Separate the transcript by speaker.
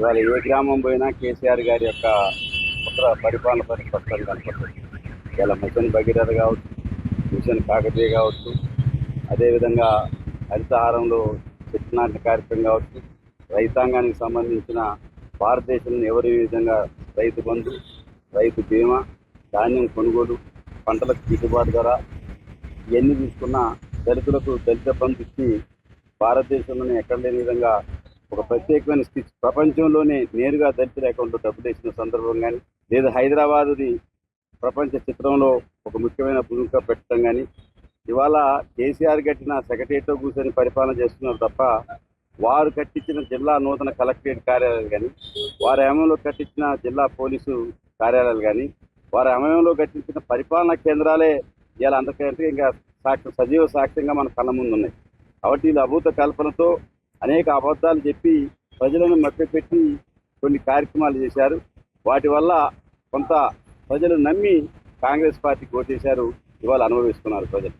Speaker 1: ఇవాళ ఏ గ్రామం పోయినా కేసీఆర్ గారి యొక్క ఉత్తర పరిపాలన పరి కనపడుతుంది. ఇవాళ మిషన్ భగీరథ కావచ్చు మిషన్ కాకతీయ కావచ్చు అదేవిధంగా హరితహారంలో చెట్టునాటిన కార్యక్రమం కావచ్చు రైతాంగానికి సంబంధించిన భారతదేశంలో ఎవరి విధంగా రైతు బంధు రైతు బీమా ధాన్యం కొనుగోలు పంటలకు గిట్టుబాటు ధర ఇవన్నీ తీసుకున్న దళితులకు దళిత బంధు ఇచ్చి భారతదేశంలోనే ఎక్కడ లేని విధంగా ఒక ప్రత్యేకమైన స్కిచ్ ప్రపంచంలోనే నేరుగా దళితుల అకౌంట్లో డబ్బులు వేసిన సందర్భం కానీ లేదా హైదరాబాదుని ప్రపంచ చిత్రంలో ఒక ముఖ్యమైన భూమిక పెట్టడం కానీ ఇవాళ కేసీఆర్ కట్టిన సెక్రటరీతో కూర్చొని పరిపాలన చేస్తున్నారు తప్ప వారు కట్టించిన జిల్లా నూతన కలెక్టరేట్ కార్యాలయాలు కానీ వారి హయాంలో కట్టించిన జిల్లా పోలీసు కార్యాలయాలు కానీ వారి హయాంలో కట్టించిన పరిపాలనా కేంద్రాలే ఇలా అంతకంటే ఇంకా సాక్ష్యం సజీవ సాక్ష్యంగా మన కళ్ళ ముందు ఉన్నాయి కాబట్టి వీళ్ళు అభూత కల్పనతో అనేక అబద్ధాలు చెప్పి ప్రజలను మభ్యపెట్టి కొన్ని కార్యక్రమాలు చేశారు. వాటి వల్ల కొంత ప్రజలు నమ్మి కాంగ్రెస్ పార్టీకి ఓటేశారు. ఇవాళ అనుభవిస్తున్నారు ప్రజలు.